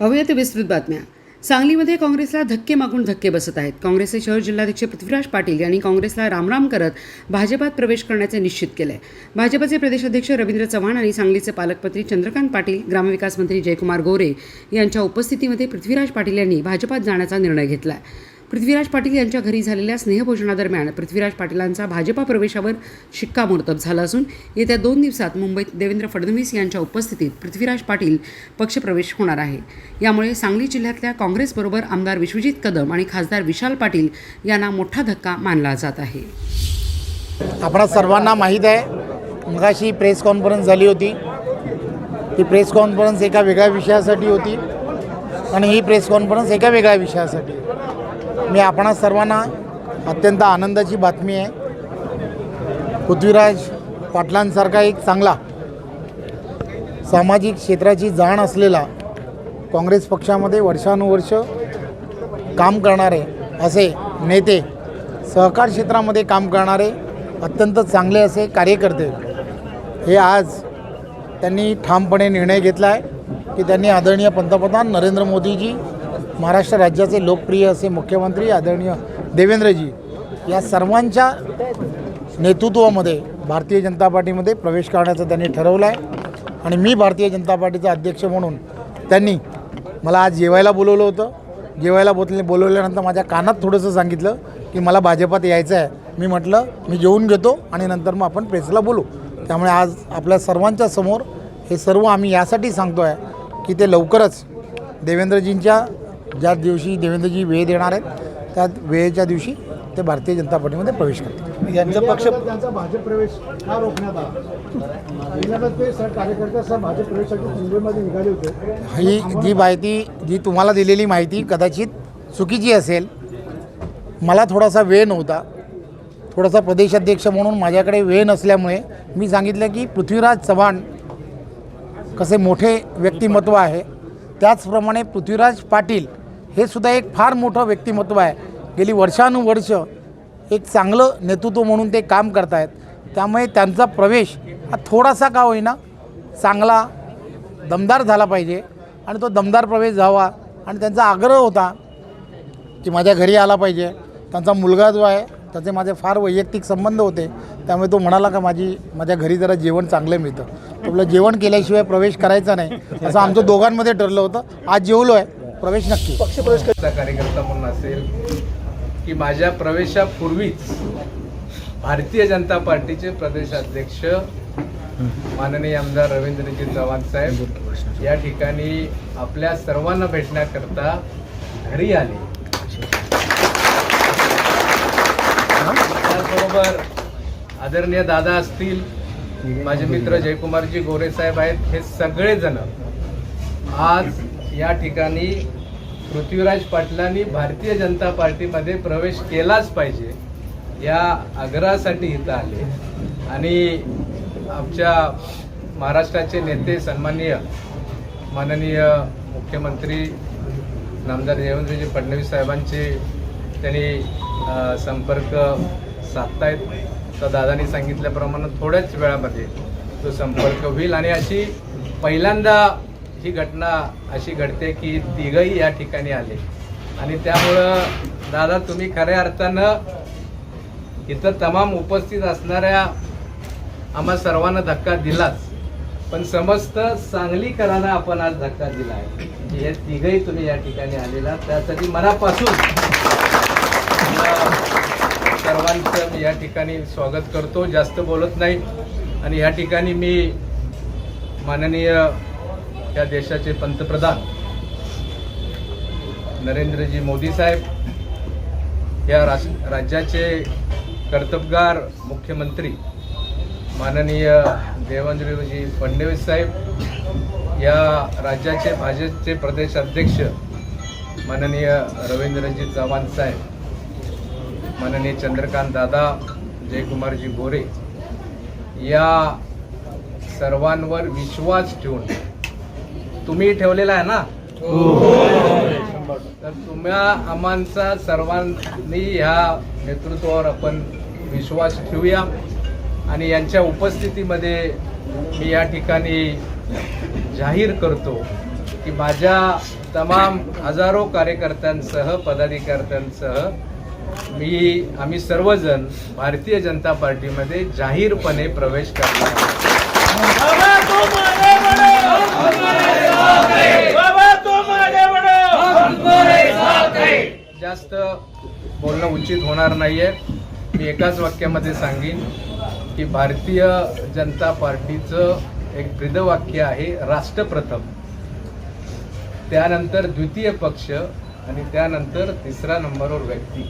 पाहूयात विस्तृत बातम्या. सांगलीमध्ये काँग्रेसला धक्के मागून धक्के बसत आहेत. काँग्रेसचे शहर जिल्हाध्यक्ष पृथ्वीराज पाटील यांनी काँग्रेसला रामराम करत भाजपात प्रवेश करण्याचे निश्चित केले. भाजपचे प्रदेशाध्यक्ष रवींद्र चव्हाण आणि सांगलीचे पालकमंत्री चंद्रकांत पाटील ग्रामविकास मंत्री जयकुमार गोरे यांच्या उपस्थितीमध्ये पृथ्वीराज पाटील यांनी भाजपात जाण्याचा निर्णय घेतला आहे पृथ्वीराज पाटील यांच्या घरी झालेल्या स्नेहभोजनादरम्यान पृथ्वीराज पाटीलांचा भाजपा प्रवेशावर शिक्कामोर्तब झाला असून येत्या दोन दिवसात मुंबईत देवेंद्र फडणवीस यांच्या उपस्थितीत पृथ्वीराज पाटील पक्षप्रवेश होणार आहे. यामुळे सांगली जिल्ह्यातल्या काँग्रेसबरोबर आमदार विश्वजित कदम आणि खासदार विशाल पाटील यांना मोठा धक्का मानला जात आहे. आपणा सर्वांना माहीत आहे मगाशी प्रेस कॉन्फरन्स झाली होती. ती प्रेस कॉन्फरन्स एका वेगळ्या विषयासाठी होती आणि ही प्रेस कॉन्फरन्स एका वेगळ्या विषयासाठी मी आपणा सर्वांना अत्यंत आनंदाची बातमी आहे. पृथ्वीराज पाटलांसारखा एक चांगला सामाजिक क्षेत्राची जाण असलेला काँग्रेस पक्षामध्ये वर्षानुवर्ष काम करणारे असे नेते सहकार क्षेत्रामध्ये काम करणारे अत्यंत चांगले असे कार्यकर्ते हे आज त्यांनी ठामपणे निर्णय घेतला आहे की त्यांनी आदरणीय पंतप्रधान नरेंद्र मोदीजी महाराष्ट्र राज्याचे लोकप्रिय असे मुख्यमंत्री आदरणीय देवेंद्रजी या सर्वांच्या नेतृत्वामध्ये भारतीय जनता पार्टीमध्ये प्रवेश करण्याचं त्यांनी ठरवलं आहे आणि मी भारतीय जनता पार्टीचा अध्यक्ष म्हणून त्यांनी मला आज जेवायला बोलवलं होतं. जेवायला बोतले बोलवल्यानंतर माझ्या कानात थोडंसं सांगितलं की मला भाजपात यायचं आहे मी म्हटलं मी जेवून घेतो आणि नंतर मग आपण प्रेसला बोलू. त्यामुळे आज आपल्या सर्वांच्या समोर हे सर्व आम्ही यासाठी सांगतो आहे की ते लवकरच देवेंद्रजींच्या ज्या दिवशी देवेंद्रजी वेळ देणार आहेत त्या वेळेच्या दिवशी ते भारतीय जनता पार्टीमध्ये प्रवेश करतील. यांचा पक्ष त्यांचा भाजप प्रवेश का रोखण्यात आला? ते सर कार्यकर्ते सर भाजप प्रवेशासाठी मुंबईमध्ये निघाले होते. ही जी माहिती जी तुम्हाला दिलेली माहिती कदाचित चुकीची असेल मला थोडासा वेळ नव्हता. थोडासा प्रदेशाध्यक्ष म्हणून माझ्याकडे वेळ नसल्यामुळे मी सांगितलं की पृथ्वीराज चव्हाण कसे मोठे व्यक्तिमत्व आहे. त्याचप्रमाणे पृथ्वीराज पाटील हे सुद्धा एक फार मोठं व्यक्तिमत्व आहे. गेली वर्षानुवर्ष एक चांगलं नेतृत्व म्हणून ते काम करत आहेत त्यामुळे त्यांचा प्रवेश हा थोडासा का होईना चांगला दमदार झाला पाहिजे आणि तो दमदार प्रवेश झावा आणि त्यांचा आग्रह होता की माझ्या घरी आला पाहिजे. त्यांचा मुलगा जो आहे त्याचे माझे फार वैयक्तिक संबंध होते. त्यामुळे तो म्हणाला का माझी माझ्या घरी जरा जेवण चांगलं मिळतं. आपलं जेवण केल्याशिवाय प्रवेश करायचा नाही. असं आमचं दोघांमध्ये ठरलं होतं. आज जेवलो आहे प्रवेश नक्की. पक्ष प्रवेश चा कार्यकर्ता म्हणून असेल की माझ्या प्रवेशापूर्वीच भारतीय जनता पार्टीचे प्रदेशाध्यक्ष माननीय आमदार रवींद्रजी चव्हाण साहेब या ठिकाणी आपल्या सर्वांना भेटण्याकरता घरी आले. त्याचबरोबर आदरणीय दादा असतील माझे मित्र जयकुमारजी गोरे साहेब आहेत हे सगळेजण आज या ठिकाणी पृथ्वीराज पाटलांनी भारतीय जनता पार्टीमध्ये प्रवेश केलाच पाहिजे या आग्रहासाठी इथं आले. आणि आमच्या महाराष्ट्राचे नेते सन्माननीय माननीय मुख्यमंत्री नामदार देवेंद्रजी फडणवीस साहेबांचे त्यांनी संपर्क साधतायत. तर दादानी सांगितल्याप्रमाणे थोड्याच वेळामध्ये तो संपर्क होईल. आणि अशी पहिल्यांदा ही घटना अशी घडते की तिघही या ठिकाणी आले. आणि त्यामुळं दादा तुम्ही खऱ्या अर्थानं इथं तमाम उपस्थित असणाऱ्या आम्हा सर्वांना धक्का दिलाच. पण समस्त सांगलीकरांना आपण आज धक्का दिला आहे. हे तिघही तुम्ही या ठिकाणी आलेला. त्यासाठी मनापासून सर्वांचं मी या ठिकाणी स्वागत करतो. जास्त बोलत नाही. आणि या ठिकाणी मी माननीय या देशाचे पंतप्रधान नरेंद्रजी मोदी साहेब या रास राज्याचे कर्तबगार मुख्यमंत्री माननीय देवेंद्रजी फडणवीस साहेब या राज्याचे भाजपचे प्रदेश अध्यक्ष माननीय रवींद्रजी चव्हाण साहेब माननीय चंद्रकांत दादा जयकुमारजी गोरे या सर्वांवर विश्वास ठेवून तुम्ही ठेवलेला आहे ना? तर तुम्हा आम्हांचा सर्वांनी ह्या नेतृत्वावर आपण विश्वास ठेवूया. आणि यांच्या उपस्थितीमध्ये मी या ठिकाणी जाहीर करतो की माझ्या तमाम हजारो कार्यकर्त्यांसह पदाधिकाऱ्यांसह मी आम्ही सर्वजण भारतीय जनता पार्टीमध्ये जाहीरपणे प्रवेश करणार जास्त बोलणं उचित होणार नाही आहे मी एकाच वाक्यामध्ये सांगेन की भारतीय जनता पार्टीचं एक ब्रीदवाक्य आहे राष्ट्रप्रथम. त्यानंतर द्वितीय पक्ष आणि त्यानंतर तिसरा नंबरवर व्यक्ती.